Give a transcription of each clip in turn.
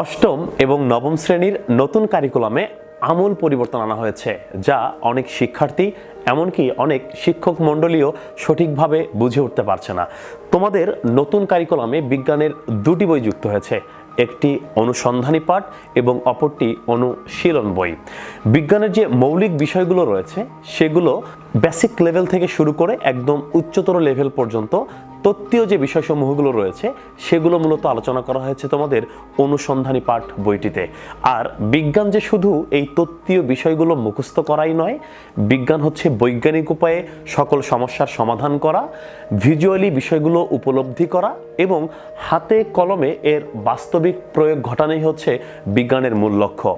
অষ্টম এবং নবম শ্রেণির নতুন কারিকুলামে আমূল পরিবর্তন আনা হয়েছে, যা অনেক শিক্ষার্থী, এমনকি অনেক শিক্ষক মণ্ডলীও সঠিকভাবে বুঝে উঠতে পারছে না। তোমাদের নতুন কারিকুলামে বিজ্ঞানের দুটি বই যুক্ত হয়েছে, একটি অনুসন্ধানী পাঠ এবং অপরটি অনুশীলন বই। বিজ্ঞানের যে মৌলিক বিষয়গুলো রয়েছে, সেগুলো বেসিক লেভেল থেকে শুরু করে একদম উচ্চতর লেভেল পর্যন্ত তত্ত্বীয় যে বিষয়সমূহগুলো রয়েছে, সেগুলো মূলত আলোচনা করা হয়েছে তোমাদের অনুসন্ধানী পাঠ বইটিতে। আর বিজ্ঞান যে শুধু এই তত্ত্বীয় বিষয়গুলো মুখস্থ করাই নয়, বিজ্ঞান হচ্ছে বৈজ্ঞানিক উপায়ে সকল সমস্যার সমাধান করা, ভিজুয়ালি বিষয়গুলো উপলব্ধি করা এবং হাতে কলমে এর বাস্তবিক প্রয়োগ ঘটানোই হচ্ছে বিজ্ঞানের মূল লক্ষ্য।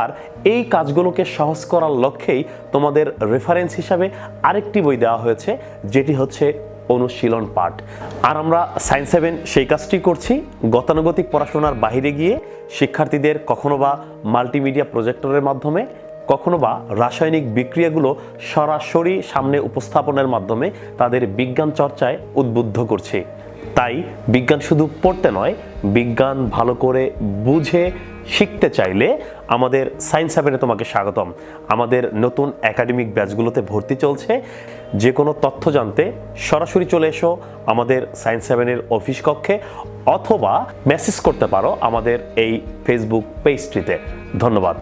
আর এই কাজগুলোকে সহজ করার লক্ষ্যেই তোমাদের রেফারেন্স হিসাবে আরেকটি বই দেওয়া হয়েছে, যেটি হচ্ছে অনুশীলন পাঠ। আর আমরা সায়েন্স সেভেন সেই কাজটি করছি। গতানুগতিক পড়াশোনার বাইরে গিয়ে শিক্ষার্থীদের কখনো বা মাল্টিমিডিয়া প্রজেক্টরের মাধ্যমে, কখনো বা রাসায়নিক বিক্রিয়াগুলো সরাসরি সামনে উপস্থাপনের মাধ্যমে তাদের বিজ্ঞান চর্চায় উদ্বুদ্ধ করছে। তাই বিজ্ঞান শুধু পড়তে নয়, বিজ্ঞান ভালো করে বুঝে শিখতে চাইলে আমাদের সায়েন্স সেভেনে তোমাকে স্বাগতম। আমাদের নতুন একাডেমিক ব্যাচগুলোতে ভর্তি চলছে। যে কোনো তথ্য জানতে সরাসরি চলে এসো আমাদের সায়েন্স সেভেনের অফিস কক্ষে অথবা মেসেজ করতে পারো আমাদের এই ফেসবুক পেজটিতে ধন্যবাদ।